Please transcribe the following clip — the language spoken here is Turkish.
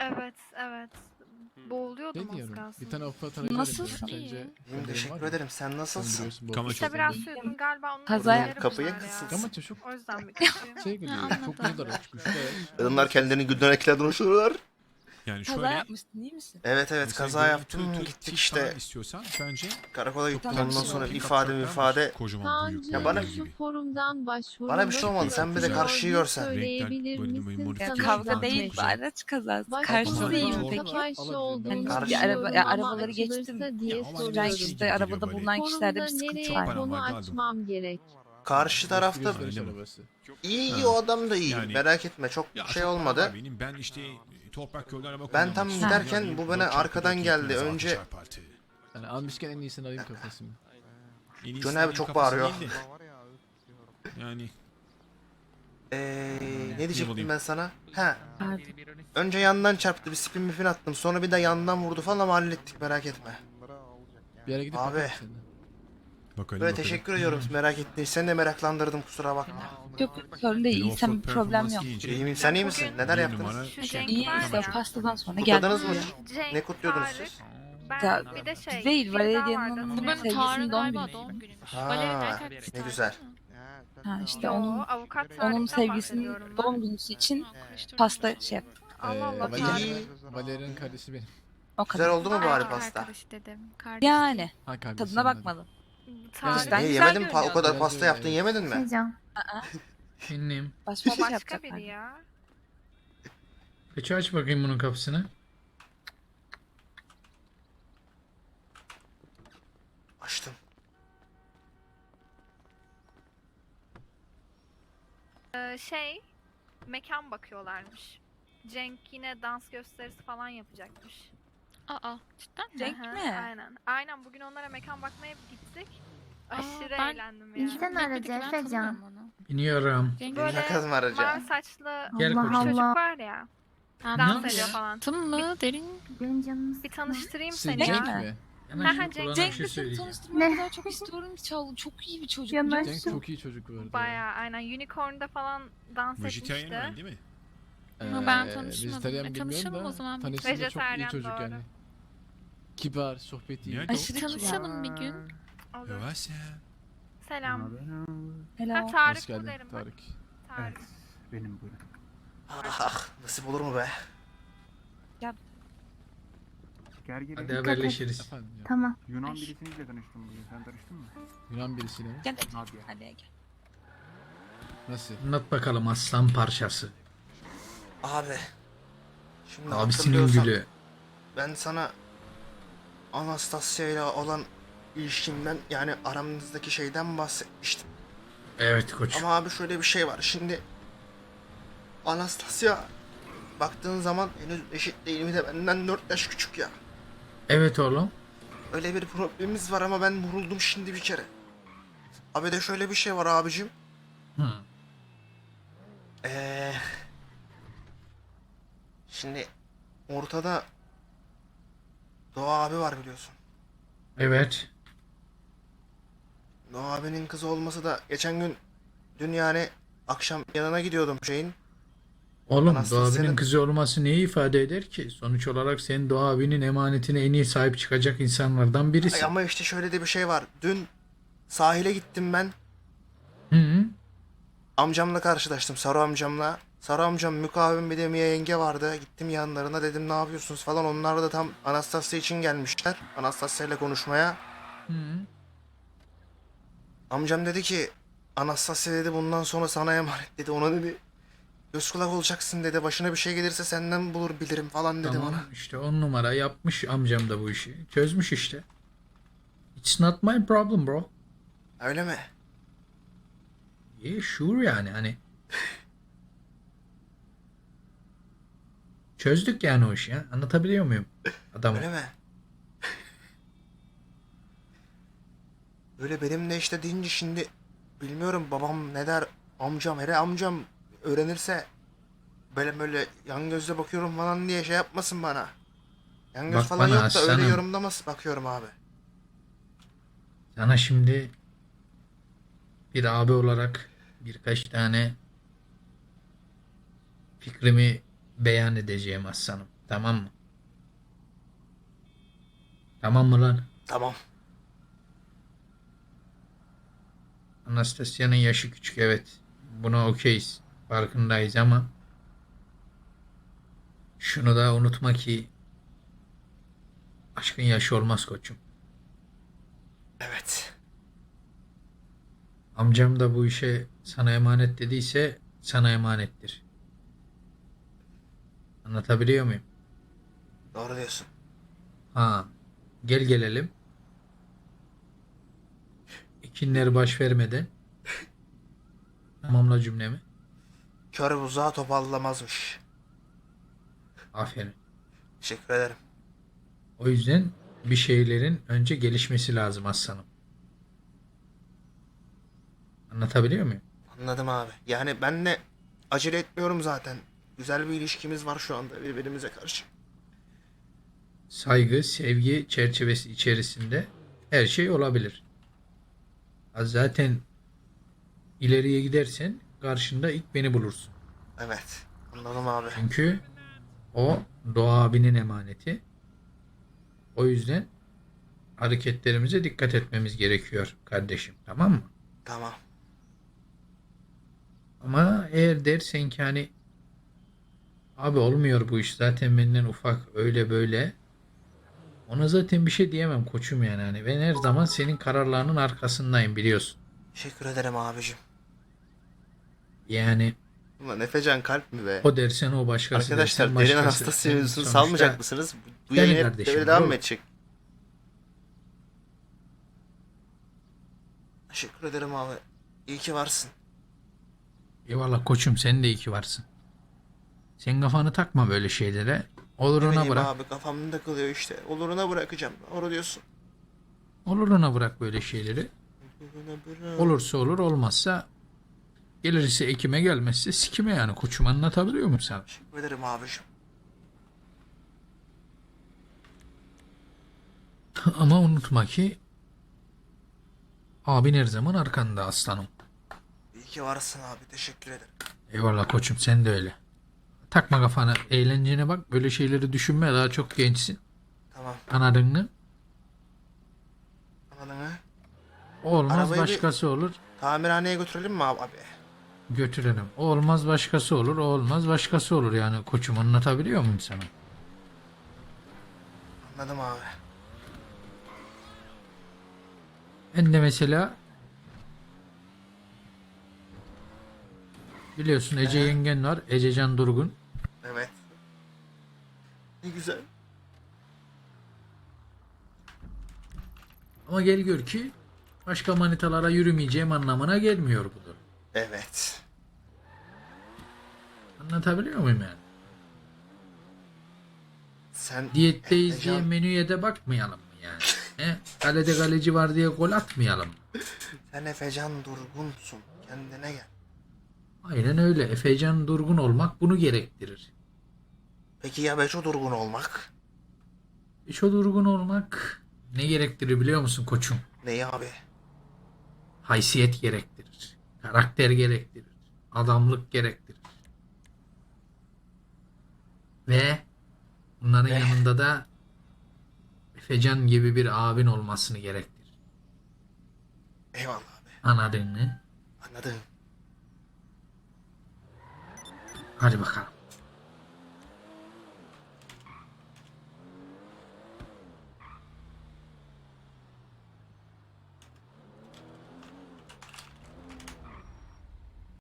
Evet, evet. Boğuluyordum Ne az diyorum? kalsın. Bir tane avukat arayabilirim. Nasılsın? Sence İyi. İyiyim haberin var teşekkür mı? ederim. Sen nasılsın? İşte avukat İşte biraz sürdüm galiba onun Kaza etkileri. Kapıyı bunlar ya. kısılsın. Ama çocuk O yüzden bir kötüyüm. şey geliyor. anladım. Çok güzel açmış. Evet. Kadınlar kendilerini günden etkilerden hoşlanıyorlar. Yani Kaza şöyle yapmıştın iyi misin? Evet evet mesela kaza yaptım tür, gittik tip işte falan istiyorsan bence karakola gittim Tamam, ondan şey sonra ifade ifade kocaman büyük Sancı Ya bana- boylar gibi. forumdan başvuru. Bana bir şey olmadı, sen bir de karşıyı görsen. Söyleyebilir Renkler böyle misin? modifiye Ya Çok kavga güzel, değil bu güzel. araç kazası. Başka Karşı Karşısı değil mi peki? Karşı araba, ya arabaları geçtim. diye ama Ben soruyorum. şey işte arabada bulunan böyle. kişilerde bir sıkıntı var. konu açmam gerek? karşı tarafta mi? iyi iyi o adam da iyi Yani- merak etme çok Ya şey çok olmadı. Benim ben işte toprak yoldan araba Ben tam kullanmak giderken bu bana arkadan geldi. Önce- çarpı altı. Yani almışken en iyisini alayım kafasını. En iyisi abi çok kafası bağırıyor. Yani Ee, ne diyecektim ben sana? Ha önce yandan çarptı bir spin mifin attım sonra bir de yandan vurdu falan ama hallettik merak etme. Bir yere gidip Abi. bakalım. Bakalım Böyle bakalım. teşekkür ediyorum merak ettiğin sen de meraklandırdım kusura bakma. Yok sorun değil. İyisem off-road problem yok. İyiyim sen iyi misin? Neler bir yaptınız? numara şey. İyi işte pastadan sonra Kutladınız geldim. mı? Cenk, Ne kutluyordunuz Tarık, siz? Ben Ya, bir de şey. değil, Valerian'ın musun? sevgilisinin doğum galiba günü. doğum günüymüş. Ha, Valerian erkek ne güzel. Ha işte Yo, onun avukat onun Tarık'tan sevgilisinin bahsediyorum ben. doğum günü için pasta şey yaptım. Allah Allah Ee, Tarık. İyi. Valerian'ın kardeşi benim. O Güzel kadar. oldu mu bari Erkek pasta? arkadaşı dedim. Kardeş Yani Ha tadına bakmadım. Tarık. Güzel yemedin mi? Pa- O kadar pasta yaptın yemedin mi? Hocam, Benim. Başka O bir şey başka yapacaklar. biri ya. Peki aç bakayım bunun kapısını. Açtım. Ee, şey, mekan bakıyorlarmış. Cenk yine dans gösterisi falan yapacakmış. Aa cidden mi? Cenk mi? Aynen. Aynen bugün onlara mekan bakmaya gittik. Aşırı ben- eğlendim ya. İnsan aracı Efecan. Cenk Böyle Ne kızım arayacağım? mavi saçlı Gel Allah bir çocuk Allah. var ya. Dans ediyor falan. Tım mı? Derin. benim canım Bir tanıştırayım seni Cenk ya. mi? Hemen şimdi Cenk- kulağına bir Cenk şey de seni söyleyeceğim. tanıştırmayı Ne? o kadar çok istiyorum ki Çağla. Çok iyi bir çocuk. Yanaş. Cenk çok iyi çocuk bu arada. Bayağı aynen Unicorn'da falan dans Vejetaryen etmişti. mi değil mi? Ama ben Ee, tanışmadım. vejetaryen E, bilmiyorum tanışalım da o zaman. Tanıştığında çok iyi Vejetaryen, çocuk doğru. yani. Kibar, sohbeti iyi. Nerede o? Aşırı Tanışalım bir gün. Olur. Yavaş ya. Selam. Ha, Helal. Tarık Hoş geldin buradayım ben. Tarık. Tarık. Benim buyurun. Ah, ah nasip olur mu be? Gergin. Hadi haberleşiriz. Efendim ya. Tamam. Yunan birisiyle tanıştım bugün. Sen tanıştın mı? Yunan birisiyle mi? Gel Nadia. hadi gel. Nasıl? Anlat bakalım aslan parçası. Abi. Şimdi Abisinin hatırlıyorsan gülü. ben sana Anastasia ile olan ilişkimden yani aramızdaki şeyden bahsetmiştim. Evet koç. Ama abi şöyle bir şey var. Şimdi Anastasia baktığın zaman henüz eşit değil mi de benden 4 yaş küçük ya. Evet oğlum. Öyle bir problemimiz var ama ben vuruldum şimdi bir kere. Abi de şöyle bir şey var abicim. Hı. Ee, şimdi ortada Doğa abi var biliyorsun. Evet. Doğa abinin kızı olması da geçen gün dün yani akşam yanına gidiyordum şeyin. Oğlum Doğa abinin kızı olması neyi ifade eder ki? Sonuç olarak sen Doğa abinin emanetine en iyi sahip çıkacak insanlardan Ay birisin. ama işte şöyle de bir şey var. Dün sahile gittim ben. Hı -hı. Amcamla karşılaştım Saru amcamla. Saru amcam mukavim bir de Mia yenge vardı. Gittim yanlarına dedim ne yapıyorsunuz falan. Onlar da tam Anastasia için gelmişler. Anastasia ile konuşmaya. Hı. Amcam dedi ki Anastasia dedi bundan sonra sana emanet dedi. Ona dedi göz kulak olacaksın dedi. Başına bir şey gelirse senden bulur bilirim falan dedi Tamam bana. işte on numara yapmış amcam da bu işi. Çözmüş işte. It's not my problem bro. Öyle mi? Yeah sure yani hani. Çözdük yani o işi ya. Anlatabiliyor muyum? Adamı. Öyle mi? Öyle benim de işte deyince şimdi bilmiyorum babam ne der amcam hele amcam öğrenirse böyle böyle yan gözle bakıyorum falan diye şey yapmasın bana. Yan göz Bak falan bana yok da öyle yorumlaması bakıyorum abi. Sana şimdi bir abi olarak birkaç tane fikrimi beyan edeceğim aslanım. Tamam mı? Tamam mı lan? Tamam. Anastasia'nın yaşı küçük evet. Buna okeyiz. Farkındayız ama şunu da unutma ki aşkın yaşı olmaz koçum. Evet. Amcam da bu işe sana emanet dediyse sana emanettir. Anlatabiliyor muyum? Doğru diyorsun. Ha, gel gelelim. İkinleri baş vermeden tamamla cümlemi. Kör buzağı topallamazmış. Aferin. Teşekkür ederim. O yüzden bir şeylerin önce gelişmesi lazım aslanım. Anlatabiliyor muyum? Anladım abi. Yani ben de acele etmiyorum zaten. Güzel bir ilişkimiz var şu anda birbirimize karşı. Saygı, sevgi çerçevesi içerisinde her şey olabilir. Zaten ileriye gidersen karşında ilk beni bulursun. Evet. Anladım abi. Çünkü o Doğa abinin emaneti. O yüzden hareketlerimize dikkat etmemiz gerekiyor kardeşim. Tamam mı? Tamam. Ama eğer dersen ki hani abi olmuyor bu iş zaten benden ufak öyle böyle ona zaten bir şey diyemem koçum yani hani ben her zaman senin kararlarının arkasındayım biliyorsun. Teşekkür ederim abicim. Yani Ulan Efecan kalp mi be? o dersen o başkası Arkadaşlar dersen derin başkası. Anastasya mevzusunu Sonuçta salmayacak mısınız? Bu Yani yayın hep kardeşim, böyle devam mı edecek? Teşekkür ederim abi. İyi ki varsın. Eyvallah koçum sen de iyi ki varsın. Sen kafanı takma böyle şeylere. Olur Ne ona bileyim bırak. abi kafamda takılıyor işte. Oluruna bırakacağım. Doğru diyorsun. Olur ona bırak böyle şeyleri. Oluruna bırak. Olursa olur olmazsa gelirse ekime gelmezse sikime yani koçum anlatabiliyor muyum sana? Teşekkür ederim abicim. Ama unutma ki abin her zaman arkanda aslanım. İyi ki varsın abi. Teşekkür ederim. Eyvallah koçum sen de öyle. Takma kafana eğlencene bak böyle şeyleri düşünme daha çok gençsin. Tamam. Anladın mı? Anladın mı? Olmaz Arabayı bir- başkası olur Tamirhaneye götürelim mi abi? götürelim. O olmaz başkası olur o olmaz başkası olur yani koçum anlatabiliyor muyum sana? Anladım abi. Ben de mesela biliyorsun Ece yengen var. Ececan Durgun. Evet. Ne güzel. Ama gel gör ki başka manitalara yürümeyeceğim anlamına gelmiyor bu durum. Evet. Anlatabiliyor muyum yani? Sen Diyetteyiz Efecan, diye menüye de bakmayalım mı yani? He? Kalede kaleci var diye gol atmayalım mı? sen Efecan durgunsun. Kendine gel. Aynen öyle. Efecan Durgun olmak bunu gerektirir. Peki ya Beço durgun olmak? İş o durgun olmak ne gerektirir biliyor musun koçum? Neyi abi? Haysiyet gerektirir. Karakter gerektirir. Adamlık gerektirir. Ve bunların Ve? yanında da Efecan gibi bir abin olmasını gerektirir. Eyvallah abi. Anladın mı? Anladım. Hadi bakalım.